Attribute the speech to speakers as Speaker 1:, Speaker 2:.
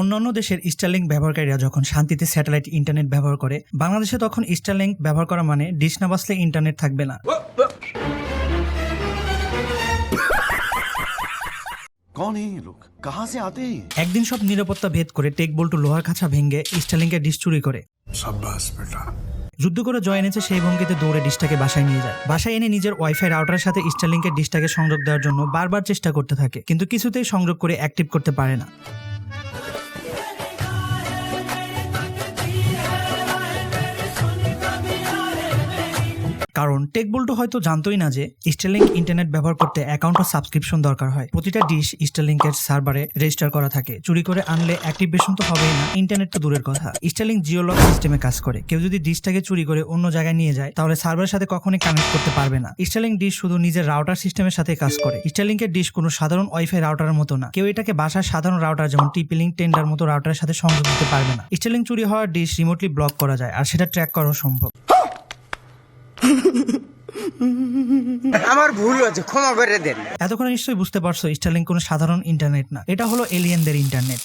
Speaker 1: অন্যান্য দেশের স্টারলিংক ব্যবহারকারীরা যখন শান্তিতে স্যাটেলাইট ইন্টারনেট ব্যবহার করে বাংলাদেশে তখন স্টারলিংক ব্যবহার করা মানে ডিশ না বাসলে ইন্টারনেট থাকবে না। একদিন সব নিরাপত্তা ভেদ করে টেক বল্টু লোহার খাঁচা ভেঙে স্টারলিংকের ডিশ চুরি করে। যুদ্ধ করে জয় এনেছে সেই ভঙ্গিতে দৌড়ে ডিশটাকে বাসায় নিয়ে যায়। বাসায় এনে নিজের ওয়াইফাই রাউটারের সাথে স্টারলিংকের ডিশটাকে সংযোগ দেওয়ার জন্য বারবার চেষ্টা করতে থাকে কিন্তু কিছুতেই সংযোগ করে অ্যাক্টিভ করতে পারে না। কারণ টেক বল্টু হয়তো জানতোই না যে স্টারলিংক ইন্টারনেট ব্যবহার করতে অ্যাকাউন্ট ও সাবস্ক্রিপশন দরকার হয়। প্রতিটা ডিশ স্টারলিংকের সার্ভারে রেজিস্টার করা থাকে। চুরি করে আনলে অ্যাক্টিভেশন তো হবেই না ইন্টারনেট তো দূরের কথা। স্টারলিংক জিওলক সিস্টেমে কাজ করে। কেউ যদি ডিশটাকে চুরি করে অন্য জায়গায় নিয়ে যায়, তাহলে সার্ভারের সাথে কখনোই কানেক্ট করতে পারবে না। স্টারলিংক ডিশ শুধু নিজের রাউটার সিস্টেমের সাথে কাজ করে। স্টারলিংকের ডিশ কোনো সাধারণ ওয়াইফাই রাউটারের মতো না। কেউ এটাকে বাসার সাধারণ রাউটার যেমন টিপিলিং টেন্ডার মতো রাউটারের সাথে সংযোগ দিতে পারবে না। স্টারলিংক চুরি হওয়ার ডিশ রিমোটলি ব্লক করা যায়, আর সেটা ট্র্যাক করাও সম্ভব।
Speaker 2: আমার ভুল হয়েছে, ক্ষমা করে দেন।
Speaker 1: এতক্ষণ নিশ্চয়ই বুঝতে পারছ স্টারলিংক কোনো সাধারণ ইন্টারনেট না। এটা হলো এলিয়েনদের ইন্টারনেট